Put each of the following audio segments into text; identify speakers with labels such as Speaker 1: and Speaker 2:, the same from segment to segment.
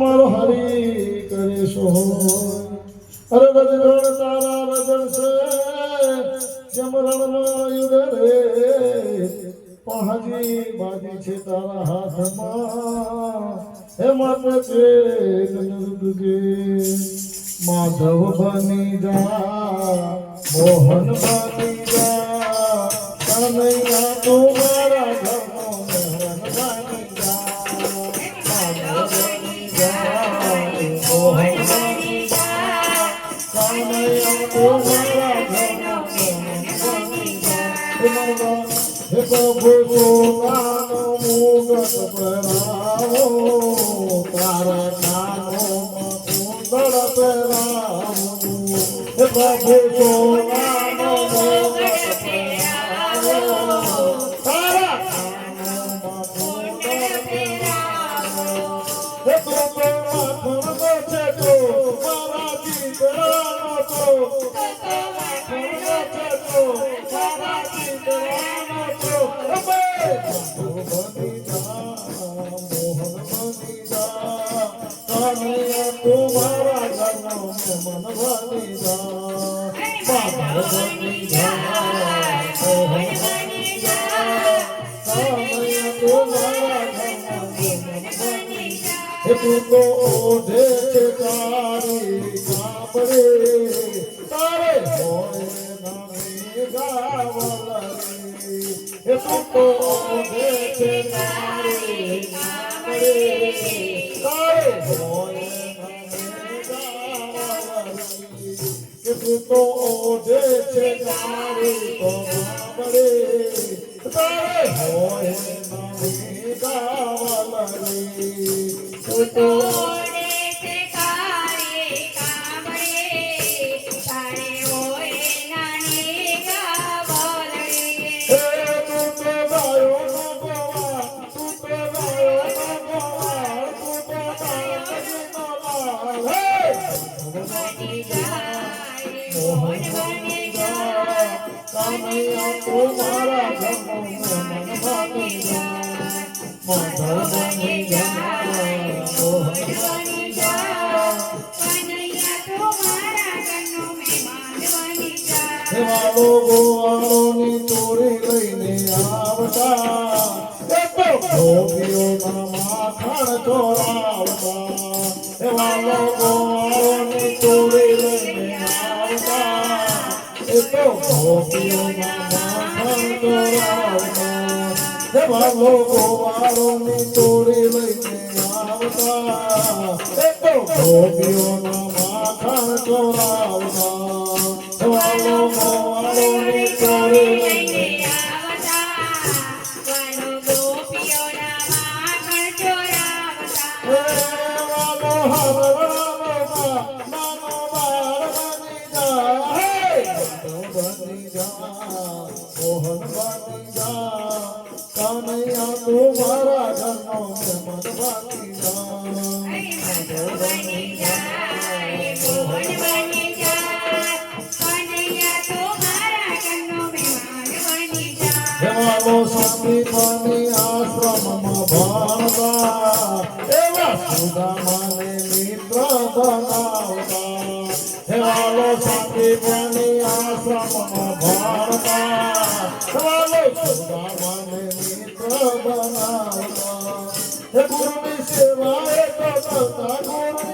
Speaker 1: મારો હરી કરે સો અરે રજગણ તારા રજણ છે, જેમ રણમાં યુધ રે, પહાજી બાજી છે તારા હાથમાં. હે માતે છે દુગે માધવ બની જા મોહન બની જા. કનૈયા તું પ્રભુ સોનાનો મુગટ પહેરાવો તારા કાનોમાં કુંડળ પહેરાવો પ્રભુ સોનાનો મુગટ પહેરાવો તારા કાનોમાં કુંડળ પહેરાવો હે પ્રભુ માથણનો છે તો મારા જીવરાનો તો મહેમાન બની જા માધવ બની જા તું મારા હે તું તારી તું તો ઓઢે છે તારી કાપડે તારે હોય નામે ગાવલા રે તું તો તે જા દેવાલો ગોવાળોની ચોરી લઈને આવતા ગોપીઓના માખણ ચોરાવતા દેવાલો ગોવાળોની માખણ ચોરાવતા દેવાલો ગોવાળોની લઈને આવતા ગોપીઓના માખણ ચોરાવતા દેવાલો ગોવાળોની ચોરી લઈને
Speaker 2: લઈને આવતા જાય
Speaker 1: દેવાલો સંદીપની આશ્રમમાં ભાણતા. એવા સુદામાને સેવા એ કરતા ગુરુની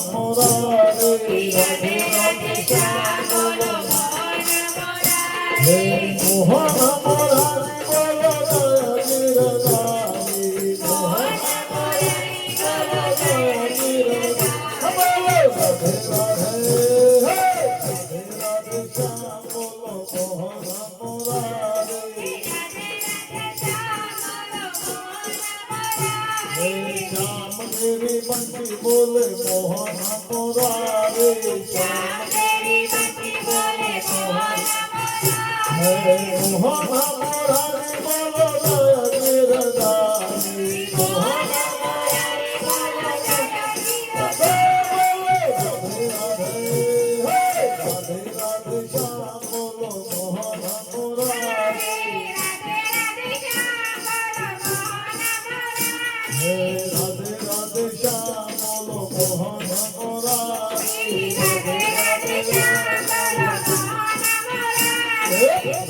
Speaker 1: Hey.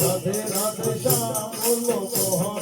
Speaker 1: রাধে রাধে শ্যাম বলো মোহন